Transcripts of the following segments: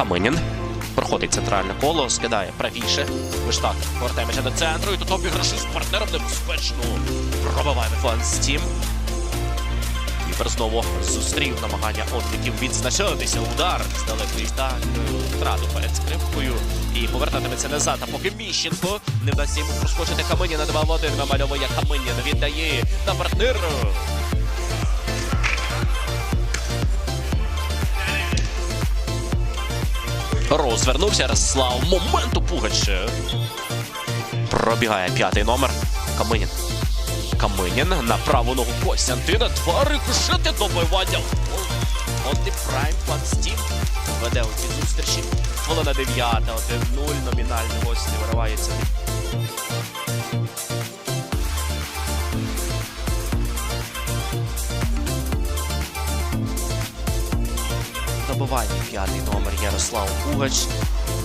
Каминін. Проходить центральне коло, скидає правіше. Виштак повертає м'яча до центру. І тут обіграш з партнером небезпечно. Пробиває фланг Стім. Кіпер знову зустрів намагання отників відзначатися. Удар з далекої так втрату перед скрипкою. І повертатиметься назад. А поки Міщенко не вдасться йому проскочити Каминіна 2 в 1 намальовує Каминін. Віддає на партнер. Розвернувся Ярослав. Моменту Пугач. Пробігає п'ятий номер. Каминін. Каминін на праву ногу Костянтина. Два рикошети добивання. і Прайм Пан веде у цій зустрічі. Хвилина дев'ята, 1-0. Номінальний гості виривається. забивання. П'ятий номер Ярослав Кугач.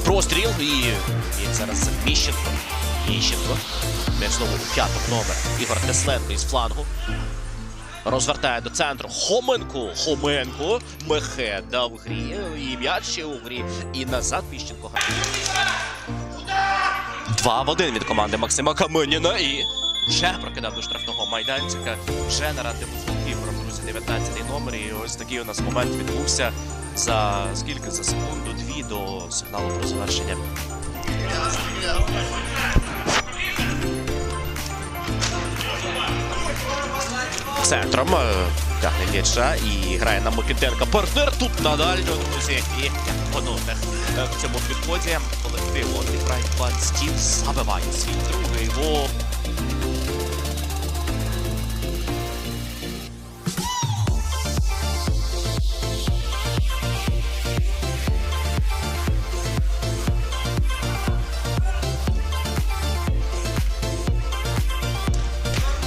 Простріл і він зараз Міщенко. Міщенко. М'яч знову п'ятий номер. Ігор Тесленко із флангу. Розвертає до центру Хоменко. Хоменко. Мехеда в грі. І м'яч ще у грі. І назад Міщенко. Два в один від команди Максима Каменіна. І вже прокидав до штрафного майданчика. Вже на радиву 19 номер. І ось такий у нас момент відбувся за скільки? За секунду-дві до сигналу про завершення. Центром е, тягне м'яча і грає на Микитенка. Партнер тут на дальньому, друзі, і опонутих е, в цьому підході колектив Онлі Прайм Пан Стів забиває свій другий гол.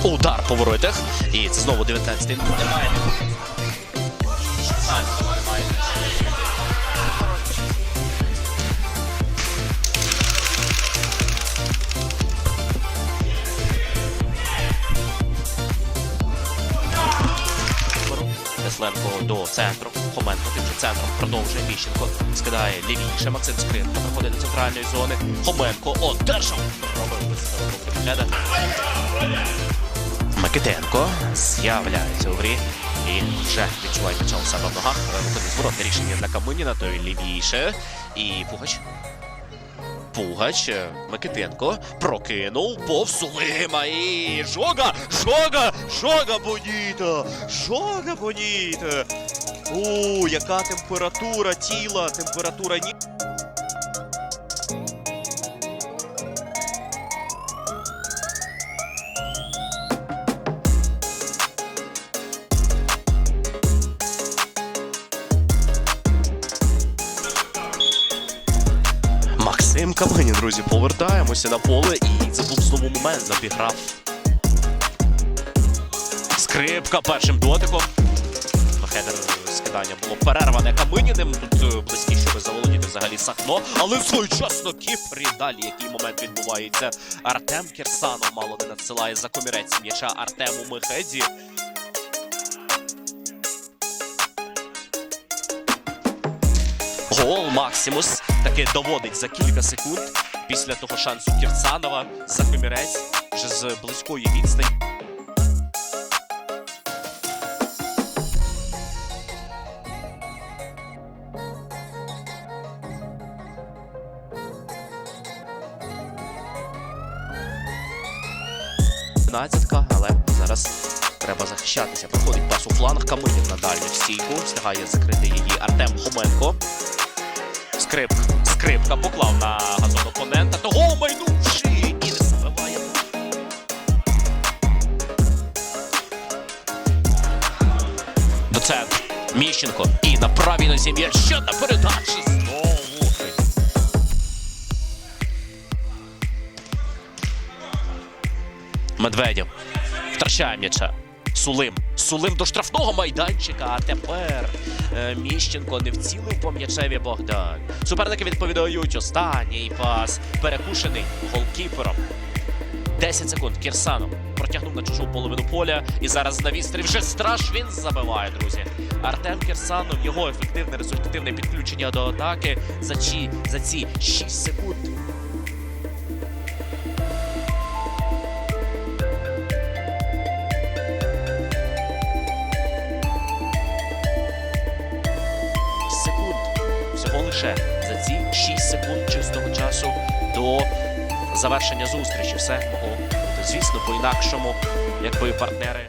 Удар по воротах. І це знову 19-й. Немає. Немає. До центру. Хоменко тим же центром продовжує Міщенко. Скидає лівіше. Максим Скрипка проходить до центральної зони. Хоменко одержав. Робив без руки. Микитенко з'являється у грі і вже відчуває у себе в ногах. Виходить зворотне рішення для Каминіна, той лівіше. І Пугач. Пугач, Микитенко прокинув повз Сулима і Жога! Жога! Жога боніта! Жога боніта! У, яка температура тіла, температура ні. Максим друзі, повертаємося на поле і це був знову момент забіграв. Скрипка першим дотиком. Хедер скидання було перерване Каменіним. Тут е, близькі, щоб заволодіти взагалі Сахно. Але своєчасно Кіпр і далі який момент відбувається. Артем Кірсанов мало не надсилає за комірець м'яча Артему Мехеді. Гол Максимус таки доводить за кілька секунд після того шансу Кірцанова за комірець вже з близької відстані. Але зараз треба захищатися. Проходить пас у фланг Каминів на дальню стійку. Встигає закрити її Артем Хоменко. Скрип, скрипка поклав на газон опонента. Того майнувши і не забиває. До. Міщенко. І на правій нозі м'яч. Ще на передачі. Знову. Медведєв. Втрачає м'яча. Сулим. Сулим до штрафного майданчика. А тепер е, Міщенко не вцілив по м'ячеві Богдан. Суперники відповідають. Останній пас. Перекушений голкіпером. 10 секунд. Кірсанов протягнув на чужу половину поля. І зараз на відстрій вже страж він забиває, друзі. Артем Кірсанов, його ефективне результативне підключення до атаки за, чі, за ці 6 секунд. секунд. Всього лише за ці 6 секунд чистого часу до завершення зустрічі. Все бути, звісно, по-інакшому, якби партнери.